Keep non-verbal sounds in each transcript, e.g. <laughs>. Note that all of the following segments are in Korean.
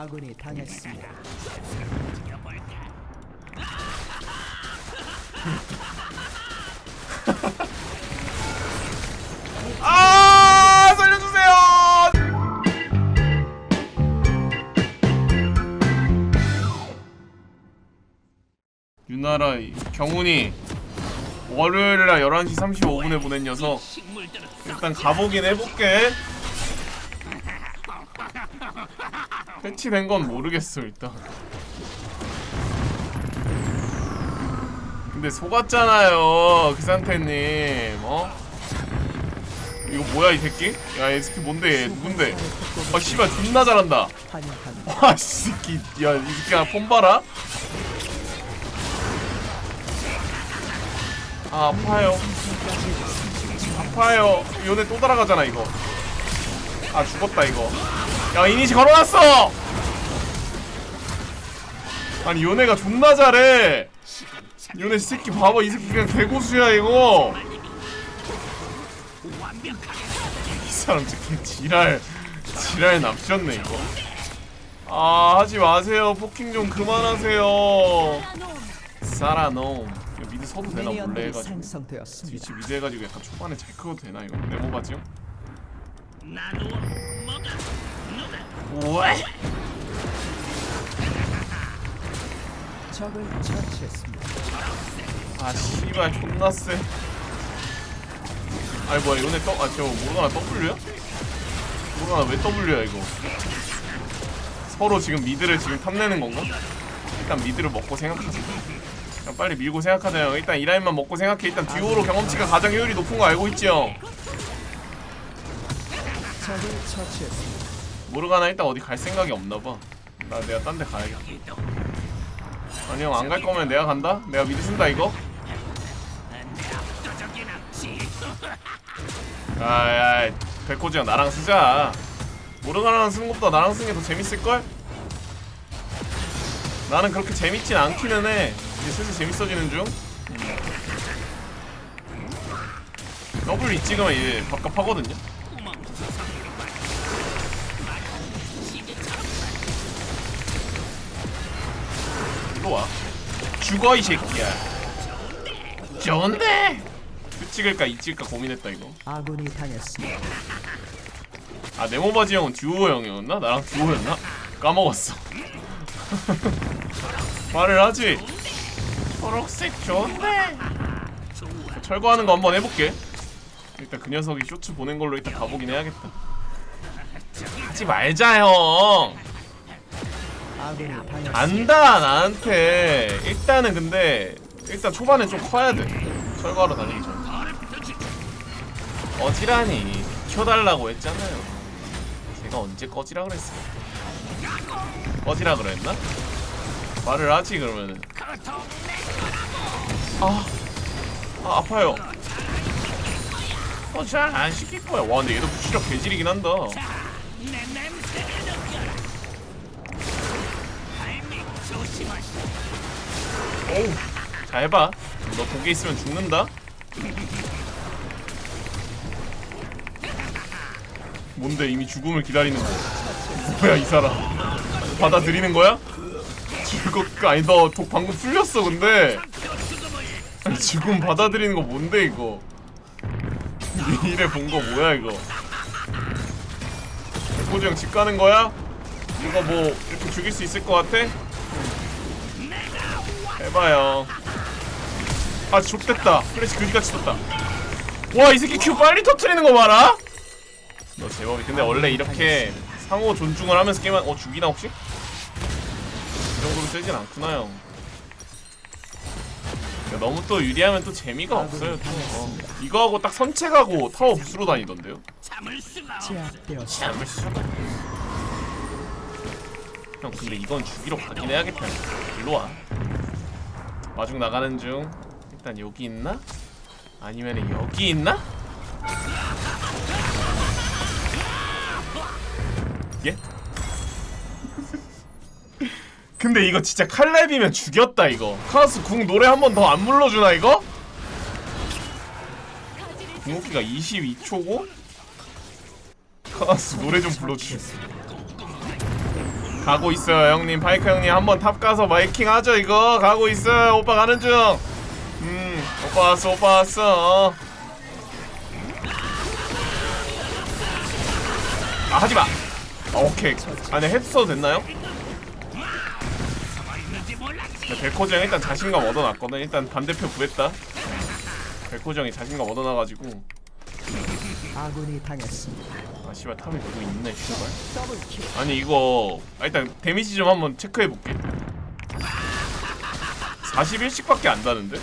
아군이 당했습니다. 아 살려주세요. 유나라 경훈이 월요일날 11시 35분에 보낸 녀석 일단 가보긴 해볼게 패치된 건 모르겠어 일단. 근데 속았잖아요 그 상태님 어? 이거 뭐야 이 새끼? 야이 새끼 뭔데 얘? 누군데? 아 씨발 존나 잘한다. 와이 새끼 야이 새끼야 폼 봐라? 아 아파요. 아파요. 요네 또 따라가잖아 이거. 아 죽었다 이거 야 이니시 걸어놨어! 아니 요네가 존나 잘해. 요네 이 새끼 봐봐 이 새끼 그냥 개고수야 이거. 이 사람 진짜 지랄 지랄 남셨네 이거. 아 하지 마세요. 포킹 좀 그만하세요. 사라놈. 이거 미드 서도 되나 몰래 해가지고. 스위치 미드 해가지고 약간 초반에 잘 커도 되나 이거? 네모 바지요? 왜? 적을 처치했습니다. 아 씨발 존나 쎄 아니 뭐야. 아 저거 모르가나 W야? 모르가나 왜 W야 이거 서로 지금 미드를 지금 탐내는 건가? 일단 미드를 먹고 생각하자 그냥 빨리 밀고 생각하자 형 일단 이 라인만 먹고 생각해 일단 듀오로 경험치가 가장 효율이 높은 거 알고 있지 형 적을 처치했습니다. 모르가나 일단 어디 갈 생각이 없나봐 나 내가 딴 데 가야겠다 아니 형 안 갈 거면 내가 간다? 내가 미드 쓴다 이거? 아야 백호지 형 나랑 쓰자 모르가나랑 쓰는 것보다 나랑 쓰는 게 더 재밌을걸? 나는 그렇게 재밌진 않기는 해 이제 슬슬 재밌어지는 중 음. W 찍으면 이제 갑갑하거든요 일로 와. 죽어 이 새끼야. 좋은데. 그 찍을까 이 찍을까 고민했다 이거. 아군이 당했습니다. 아 네모바지 형은 듀오 형이었나? 나랑 듀오였나? 까먹었어. <laughs> 말을 하지. 초록색 좋은데. 철거하는 거 한번 해볼게. 일단 그 녀석이 쇼츠 보낸 걸로 일단 가보긴 해야겠다. 하지 말자 형. 안다 나한테. 일단은 근데 일단 초반에 좀 커야 돼. 철거하러 다니기 전에. 꺼지라니. 켜달라고 했잖아요. 제가 언제 꺼지라 그랬어요? 꺼지라 그랬나? 말을 하지 그러면은. 아, 아 아파요. 어잘안 시킬 거야. 와 근데 얘도 부시력 개질이긴 한다 자 해봐. 너 고개 있으면 죽는다. 뭔데? 이미 죽음을 기다리는 거 뭐야 이 사람. 받아들이는 거야? 죽었 아니 너 독 방금 풀렸어 근데. 아니, 죽음 받아들이는 거 뭔데 이거? 이래 본 거 뭐야 이거? 백호주 형집 가는 거야? 이거 뭐 이렇게 죽일 수 있을 것 같아? 해봐요. 아, 좁됐다. 플래시 그지같이 떴다. 와, 이 새끼 큐 빨리 터트리는 거 봐라. 너 제법이. 근데 원래 이렇게 상호 존중을 하면서 게임한 어 죽이나 혹시? 이 정도로 세진 않구나 형. 야, 너무 또 유리하면 또 재미가 없어요. 또. 어. 이거하고 딱 선책하고 타워 부스로 다니던데요. 참을 수가. 형 근데 이건 주기로 가긴 해야겠다. 일로 와. 마중 나가는 중. 일단 여기 있나? 아니면 여기 있나? 예? <laughs> 근데 이거 진짜 칼렙이면 죽였다 이거. 카우스 궁 노래 한 번 더 안 불러주나 이거? 궁극기가 22초고? 카우스 노래 좀 불러주세요. 가고 있어요 형님. 파이크 형님 한번 탑 가서 마이킹 하죠 이거. 가고 있어요. 오빠 가는 중음 오빠 왔어 오빠 왔어. 아 하지마. 아, 오케이. 아니 했어도 됐나요? 네, 백호지 형 일단 자신감 얻어놨거든. 일단 반대표 구했다. 백호지 형이 자신감 얻어놔가지고. 아군이 당했습니다. 아 씨발 탑에 누구 있네 씨발. 아니 이거 아, 일단 데미지 좀 한번 체크해 볼게. 41씩밖에 안 다는데?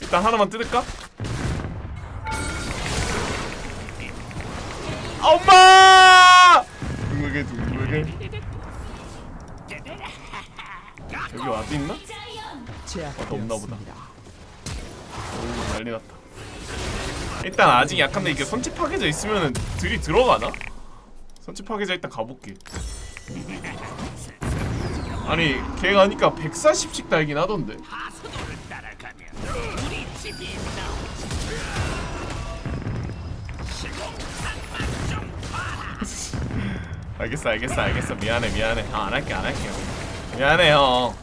일단 하나만 뜯을까? 엄마! 둥글게 둥글게 여기 와도 있나? 없나 보다. 오 난리 났다 일단 아직 약한데 이게 선체 파괴자 있으면은 들이 들어가나? 선체 파괴자 일단 가볼게. 아니 걔가 하니까 140씩 달긴 하던데. 알겠어 알겠어 알겠어. 미안해 미안해. 아, 안 할게 안 할게. 미안해 형.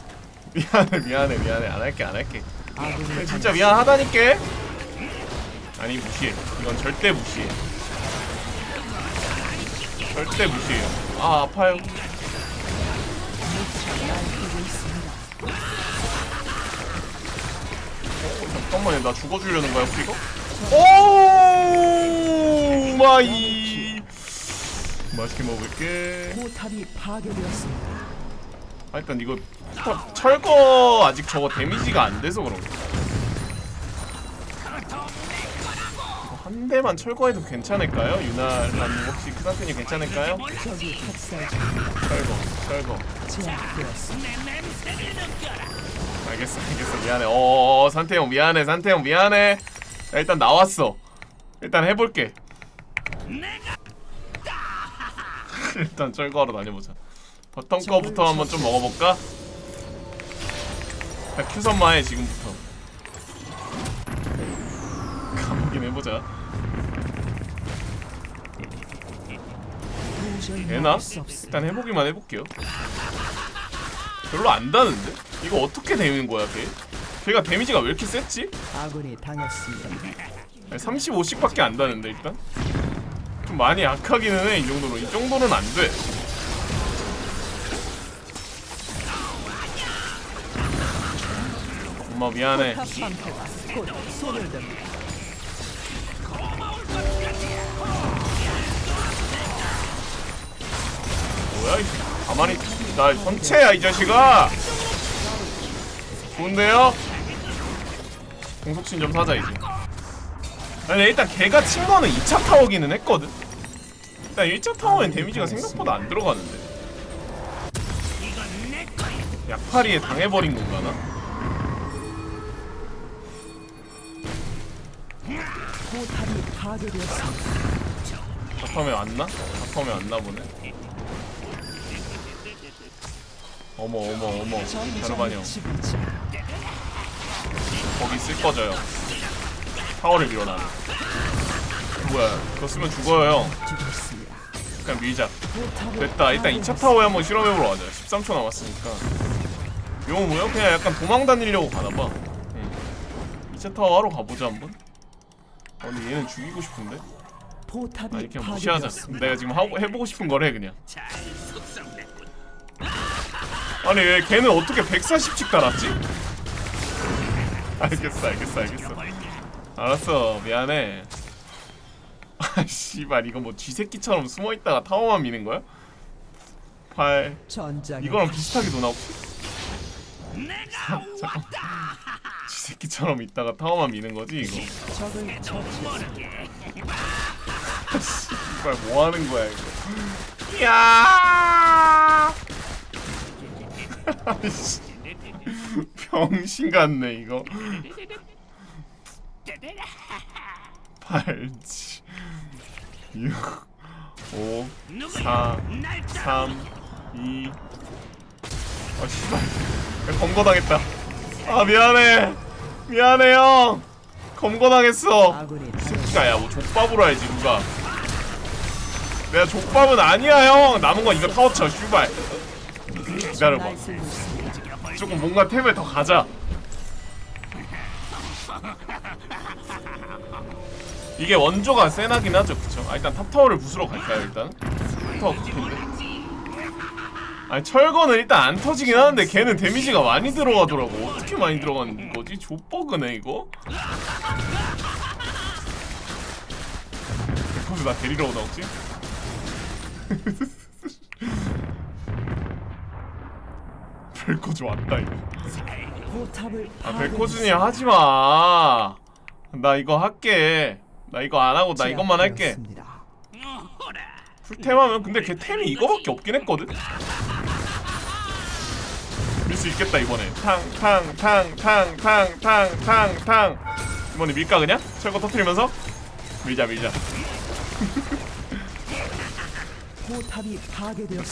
미안해 미안해 미안해. 안 할게 안 할게. 아군이 진짜 미안하다니까. 아니 무시해. 이건 절대 무시해. 절대 무시해요. 아 아파요. 어, 잠깐만요. 나 죽어주려는 거야 혹시 이거? 오 마이. 맛있게 먹을게. 포탑이 파괴되었습니다. 아, 일단 이거 터- 철거 아직 저거 데미지가 안 돼서 그런가? 이 한 대만 철거해도 괜찮을까요? 유나라님 혹시 그 상태님 괜찮을까요? 적이 학살 철거, 철거. 제압되었습니다. 알겠어, 알겠어. 미안해. 어, 산태형 미안해, 산태형 미안해. 야, 일단 나왔어. 일단 해볼게. <laughs> 일단 철거하러 다녀보자. 버튼 거부터 한번 좀 먹어볼까? 자, 큐선마해 지금부터. 가보긴 해보자. 되나? 일단 해보기만 해볼게요. 별로 안 다는데? 이거 어떻게 되는 거야, 걔? 걔가 데미지가 왜 이렇게 셌지? 아군이 당했습니다. 35씩밖에 안 다는데 일단 좀 많이 약하기는 해 이 정도로 이 정도는 안 돼. 엄마 미안해. 탑 상태가 곧 손을 듭니다. 뭐야 이 가만히 나 선체야 이 자식아. 좋은데요? 공속신 좀 사자 이제. 아니 일단 걔가 친 거는 2차 타워기는 했거든. 일단 1차 타워엔 데미지가 생각보다 안 들어가는데. 약파리에 당해버린 건가 나? 포탑이 파괴되었습니다. 잡하면 왔나? 잡하면 왔나 보네. 어머 어머 어머 지배자. 거기 쓸 형. 타워를 밀어놔. 뭐야? 그거 쓰면 죽어요 형. 그냥 밀자. 됐다. 일단 2차 타워에 한번 실험해보러 가자. 13초 남았으니까. 이거 뭐야? 그냥 약간 도망 다니려고 가나봐. 응. 2차 타워 하러 가보자 한번. 아, 근데 얘는 죽이고 싶은데? 아니 그냥 무시하자. 내가 지금 하고 해보고 싶은 걸해 그냥. 아니 왜 걔는 어떻게 140씩 달았지? 알겠어 알겠어 알겠어. 알았어 미안해. 아 씨발 이거 뭐 쥐새끼처럼 숨어 있다가 타워만 미는 거야? 8 전장에 이거랑 비슷하게 도나 혹시? 잠깐 쥐새끼처럼 있다가 타워만 미는 거지 이거? 적을 처치했습니다. 이발 뭐 하는 거야 이거? 야! 병신 같네 이거. 팔지. 6 5 4 3 2 아 씨발. 야, 검거당했다. 아 미안해. 미안해 형. 검거당했어. 아군이 새끼가 야 뭐 족밥으로 해야지 누가. 내가 족밥은 아니야 형. 남은 건 이거 타워쳐 슈발 기다려봐. 조금 뭔가 템을 더 가자 이게 원조가 세나긴 하죠 그쵸 아 일단 탑타워를 부수러 갈까요 일단 탑타워 급인데 아니 철거는 일단 안 터지긴 하는데 걔는 데미지가 많이 들어가더라고 어떻게 많이 들어가는 거지? 족버그네 이거 그래서 나 데리러 오다 혹시? <laughs> 별거지 왔다 이거. 아. 백호준이 하지마. 나 이거 할게. 나 이거 안 하고 나 이것만 할게 제압되었습니다. 풀템 하면 근데 걔 템이 이거밖에 없긴 했거든? 밀 수 있겠다 이번에. 탕탕탕탕탕탕탕탕. 이번에 밀까 그냥? 철거 터트리면서? 밀자 밀자.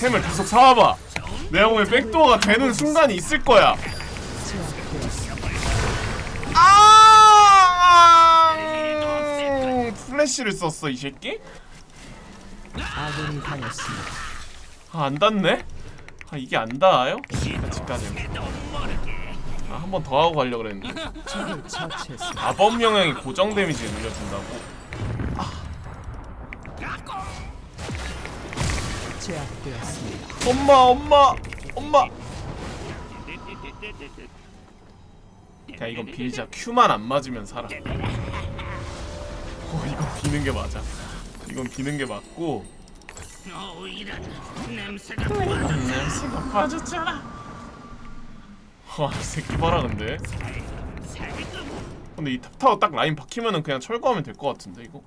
템을 계속 사와봐 내가 보면 백도어가 되는 순간이 있을 거야. 아 플래시를 썼어 이 새끼? 아군이 당했습니다. 아, 안 닿네? 아, 이게 안 닿아요? 아직까지. 아, 한 번 더 하고 가려고 그랬는데. 적을. 마법 영향이 고정 데미지 눌려준다고? 제압되었습니다. 엄마, 엄마, 엄마! 야, 이건 빌자. Q만 안 맞으면 살아. 어, 이건 비는 게 맞아. 이건 비는 게 맞고. 냄새가 냄새가 빠졌잖아. 와, 이 새끼 봐라, 근데. 근데 이 탑타워 딱 라인 박히면은 그냥 철거하면 될 것 같은데 이거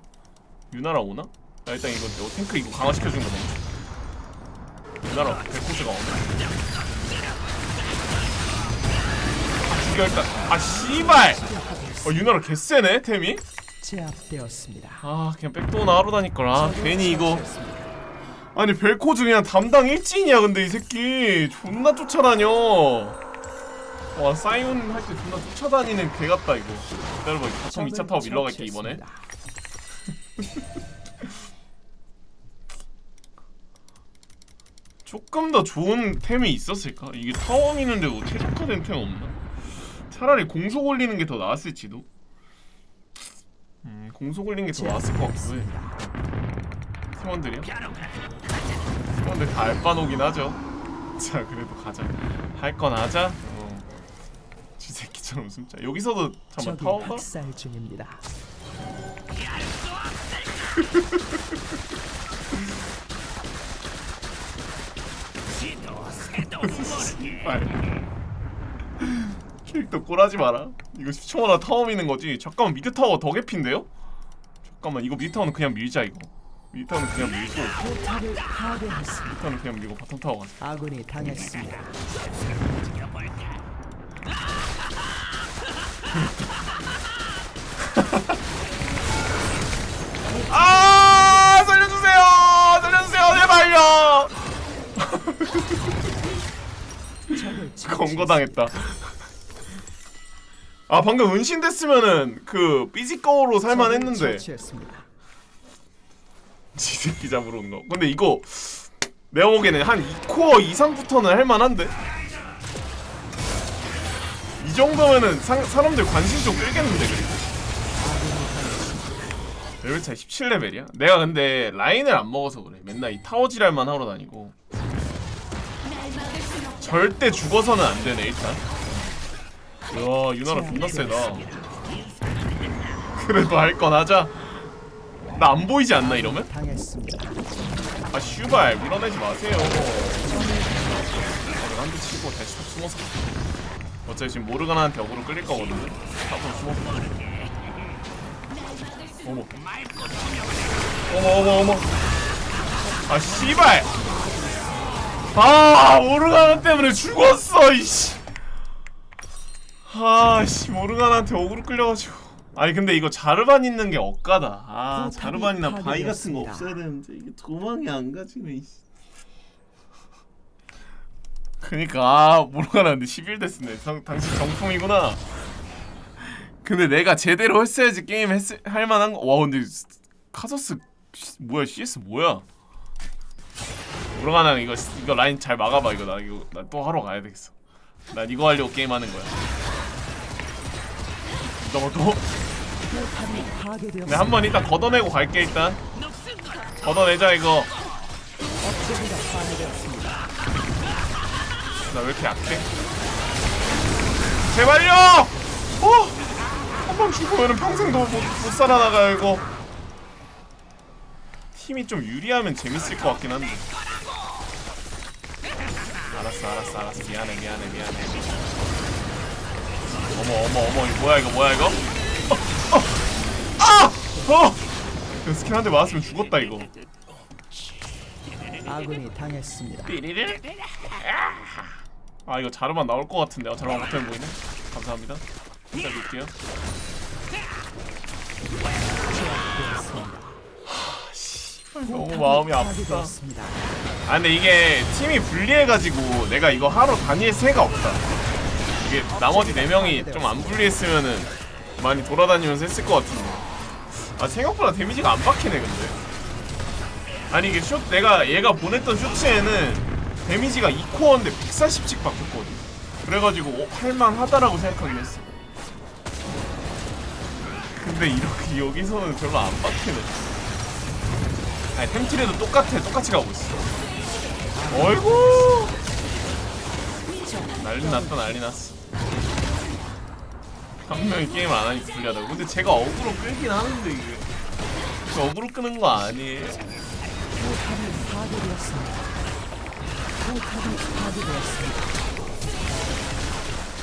유나라 오나? 나 일단 이거 요 탱크 이거 강화시켜준 거너 무 유나라 백코스가 오나? 아 죽여 일단 아 씨발! 어 유나라 개쎄네 템이? 제압되었습니다. 아 그냥 백도어나 하러 다니걸 아 괜히 이거. 아니 벨코즈 그냥 담당 일진이야 근데 이 새끼. 존나 쫓아다녀. 와 사이온 할 때 존나 쫓아다니는 개 같다 이거. 기다려봐 이거. 바텀 2차 타워 밀러갈게 이번에 <laughs> 조금 더 좋은 템이 있었을까? 이게 타워 미는데 뭐 최적화된 템 없나? 차라리 공속 올리는 게 더 나았을지도 음 공속 올리는 게 더 나았을 것 같기도 해 팀원들이요? 팀원들 다 알바노긴 하죠 자 그래도 가자 할 건 하자 어. 쥐새끼처럼 숨자 여기서도 잠깐 타워가? 중입니다. <laughs> 씨발. 캐릭터 꼴하지 마라. 이거 10초마다 타워 미는 거지? 잠깐만 미드 타워 더 개핀데요? 잠깐만 이거 미드 타워는 그냥 밀자 이거. 미드 타워는 그냥 밀고. 포탑을 파괴했습니다. 미드 타워는 그냥 밀고 바텀 타워 가자. 아군이 당했습니다. <laughs> 아 살려주세요! 살려주세요! 제발요 <laughs> <laughs> 검거당했다 아 방금 은신됐으면은 그 삐지꺼로 살만했는데. 지새끼 잡으러 온 거. 근데 이거 내가 보기에는 한 2코어 이상부터는 할만한데. 이 정도면은 사, 사람들 관심 좀 끌겠는데 그리고. 레벨 차이 17레벨이야? 내가 근데 라인을 안 먹어서 그래. 맨날 이 타워 지랄만 하러 다니고. 절대 죽어서는 안 되네 일단. 야 유나라 존나 세다. 그래도 할 건 하자. 나 안 보이지 않나 이러면? 아 슈발 밀어내지 마세요 한대 치고 다시 쏙 숨어서 어차피 지금 모르가나한테 어그로 끌릴 거거든요 앞으로 숨어서 어머 어머 어머 어머 아 씨발 아 모르가나 때문에 죽었어 이씨. 아씨 모르가나한테 어그로 끌려가지고. 아니 근데 이거 자르반 있는 게 억까다. 아 자르반이나 바위 같은 거. 없어야 되는데 이게 도망이 안 가지네 이씨. 그니까 아 모르가나 근데 11 됐으네. 당, 당신 정품이구나. 근데 내가 제대로 했어야지 게임 했, 할 만한 거와 근데 카서스 뭐야 CS 뭐야 모르가나 이거 이거 라인 잘 막아봐 이거 나 이거 나 또 하러 가야 되겠어. 난 이거 하려고 게임 하는 거야. 너도 파괴되었습니다. 네, 한번 일단 걷어내고 갈게 일단. 걷어내자 이거. 나 왜 이렇게 약해? 제발요! 어! 한 번 죽으면 평생도 못, 못 살아나가요 이거. 팀이 좀 유리하면 재밌을 것 같긴 한데. 알았어 알았어 알았어 미안해 미안해 미안해. 어머 어머 어머 이거 뭐야 이거 뭐야 이거? 어, 어, 아! 어! 이거 스킬 한 대 맞았으면 죽었다 이거. 아군이 당했습니다. 아 이거 자르만 나올 것 같은데 아, 자르만 못해 보이네 감사합니다 진짜 볼게요 너무 마음이 아프다. 아 근데 이게 팀이 불리해가지고 내가 이거 하러 다닐 새가 없다. 이게 나머지 4명이 좀 안 불리했으면은 많이 돌아다니면서 했을 것 같은데. 아 생각보다 데미지가 안 박히네 근데. 아니 이게 쇼 내가 얘가 보냈던 쇼츠에는 데미지가 2코어인데 140씩 박혔거든. 그래가지고 어, 할만하다라고 생각하긴 했어. 근데 이렇게 여기서는 별로 안 박히네 아니 템트레도 똑같아. 똑같이 가고 있어. 어이구! 난리 났다 난리 났어. 한 명이 게임을 안 하니 불리하다고 근데 제가 어그로 끌긴 하는데 이게. 저 어그로 끄는 거 아니에요.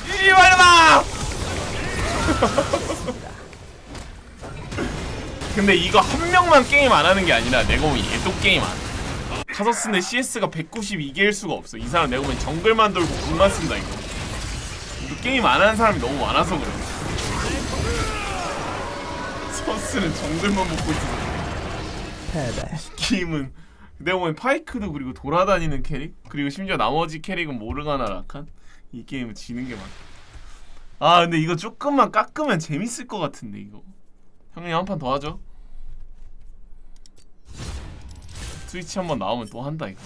이리 와라 <laughs> <laughs> 근데 이거 한 명만 게임 안 하는 게 아니라 내가 보면 얘도 게임 안 해. 카서스인데 CS가 192개일 수가 없어. 이 사람 내가 보면 정글만 돌고 궁만 쓴다 이거. 이거 게임 안 하는 사람이 너무 많아서 그래. 서스는 정글만 먹고 있어. 게임은. 내가 보면 파이크도 그리고 돌아다니는 캐릭? 그리고 심지어 나머지 캐릭은 모르가나 라칸 이 게임은 지는 게 많아. 아 근데 이거 조금만 깎으면 재밌을 것 같은데 이거. 형님 한 판 더 하죠 트위치 한번 나오면 또 한다 이거